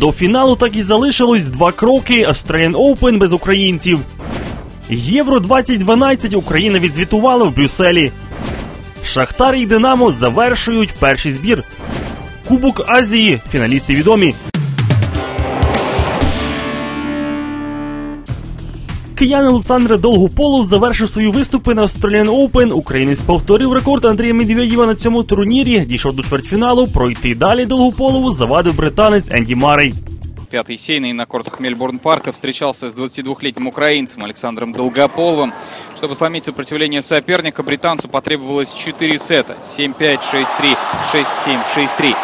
До фіналу так і залишилось два кроки. Australian Open без українців. Євро 2012 Україна відзвітувала в Брюсселі. Шахтар і Динамо завершують перший збір. Кубок Азії. Фіналісти відомі. Киянин Олександр Долгополов завершив свої виступи на Australian Open. Українець повторив рекорд Андрія Медведєва на цьому турнірі. Дійшов до чвертьфіналу. Пройти далі Долгополову завадив британець Енді Марей. Пятый сейный на кортах Мельбурн-парка встречался с 22-летним украинцем Александром Долгополовым. Чтобы сломить сопротивление соперника, британцу потребовалось 4 сета. 7-5, 6-3, 6-7, 6-3.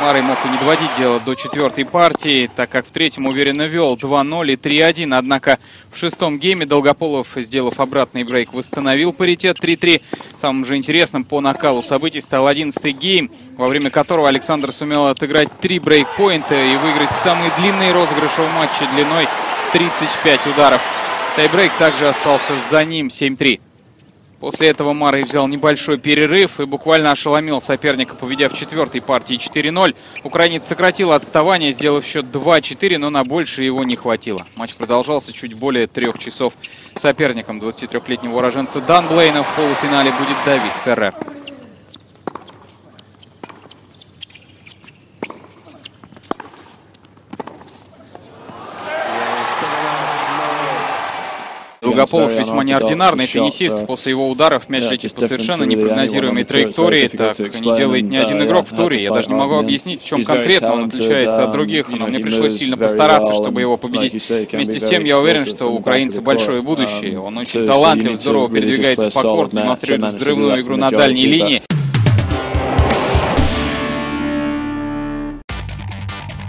Марой мог и не доводить дело до четвертой партии, так как в третьем уверенно вел 2-0 и 3-1. Однако в шестом гейме Долгополов, сделав обратный брейк, восстановил паритет 3-3. Самым же интересным по накалу событий стал 11-й гейм, во время которого Александр сумел отыграть три брейкпоинта и выиграть самый длинный розыгрыш в матче длиной 35 ударов. Тайбрейк также остался за ним 7-3. После этого Марой взял небольшой перерыв и буквально ошеломил соперника, поведя в четвертой партии 4-0. Украинец сократил отставание, сделав счет 2-4, но на больше его не хватило. Матч продолжался чуть более трех часов. Соперником 23-летнего уроженца Дан Блейна в полуфинале будет Давид Феррер. Долгополов весьма неординарный теннисист. После его ударов мяч летит по совершенно непрогнозируемой траектории. Так не делает ни один игрок в туре. Я даже не могу объяснить, в чем конкретно он отличается от других, но мне пришлось сильно постараться, чтобы его победить. Вместе с тем, я уверен, что у украинца большое будущее. Он очень талантлив, здорово передвигается по корту, демонстрирует взрывную игру на дальней линии.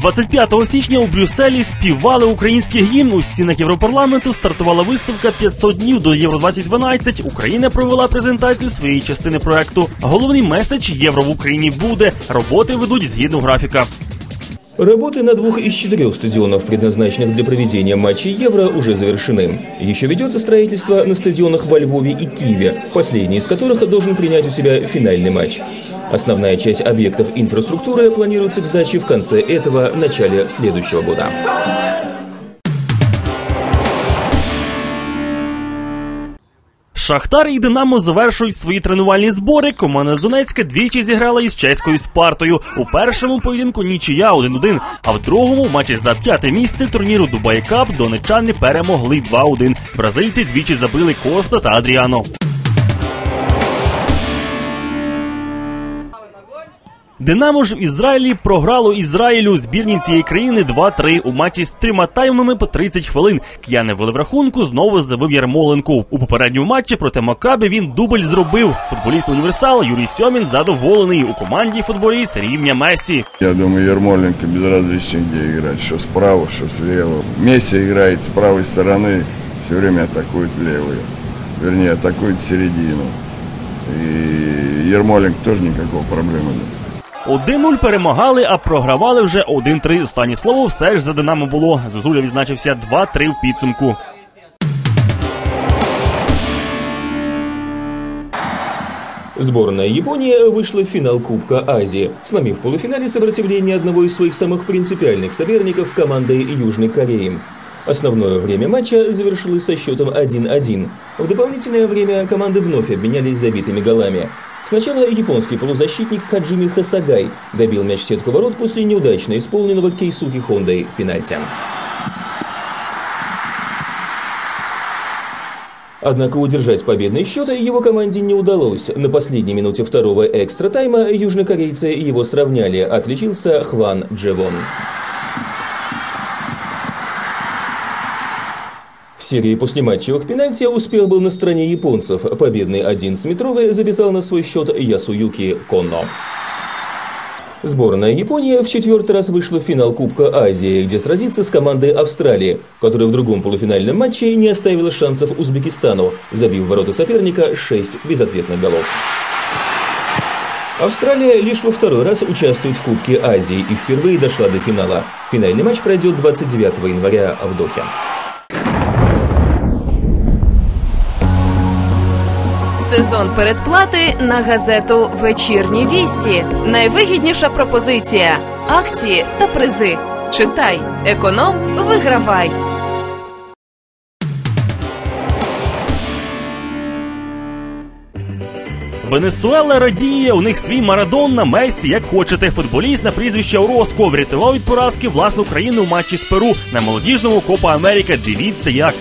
25 січня у Брюсселі співали український гімн. У стінах Європарламенту стартувала виставка «500 днів до Євро 2012 Україна провела презентацію своєї частини проекту. Головний меседж Євро в Україні буде. Роботи ведуть згідно графіка. Работы на двух из четырех стадионов, предназначенных для проведения матчей Евро, уже завершены. Еще ведется строительство на стадионах во Львове и Киеве, последний из которых должен принять у себя финальный матч. Основная часть объектов инфраструктуры планируется к сдаче в конце этого, начале следующего года. Шахтар і Динамо завершують свої тренувальні збори. Команда з Донецька двічі зіграла із чеською Спартою. У першому поєдинку нічия 1-1, а в другому матчі за п'яте місце турніру Дубай Кап донечани перемогли 2-1. Бразильці двічі забили Коста та Адріано. Динамо ж в Ізраїлі програло Ізраїлю збірні цієї країни 2-3 у матчі з трьома таймами по 30 хвилин. Кияни вели в рахунку, знову забив Ярмоленко. У попередньому матчі проти Макабі він дубль зробив. Футболіст універсал Юрій Сьомін задоволений. У команді футболіст рівня Месі. Я думаю, Ермоленко безразлично где играть, что справа, что слева. Месси играет с правой стороны, все время атакует левую. Вернее, атакует середину. И Ермоленко тоже никакого проблемы нет. 1-0 перемагали, а програвали вже 1-3. Останнє слово все ж за Динамо було. Зозуля відзначився 2-3 в підсумку. Сборная Японии вышла в финал Кубка Азии, сломив в полуфинале сопротивление одного из своих самых принципиальных соперников командой Южной Кореи. Основное время матча завершилось со счетом 1-1. В дополнительное время команды вновь обменялись забитыми голами. Сначала японский полузащитник Хаджими Хасагай добил мяч в сетку ворот после неудачно исполненного Кейсуки Хондой пенальти. Однако удержать победный счет его команде не удалось. На последней минуте второго экстра-тайма южнокорейцы его сравняли. Отличился Хван Джевон. Серии послематчевых пенальти успех был на стороне японцев. Победный 11-метровый записал на свой счет Ясуюки Конно. Сборная Японии в четвертый раз вышла в финал Кубка Азии, где сразится с командой Австралии, которая в другом полуфинальном матче не оставила шансов Узбекистану, забив в ворота соперника 6 безответных голов. Австралия лишь во второй раз участвует в Кубке Азии и впервые дошла до финала. Финальный матч пройдет 29 января в Дохе. Сезон передплати на газету Вечірні вісті. Найвигідніша пропозиція, акції та призи. Читай, економ, вигравай. Венесуела радіє, у них свій Марадонна, Мессі, як хочете. Футболіст на прізвище Ороско врятував від поразки власну країну в матчі з Перу на молодіжному Копа Америка. Дивіться як.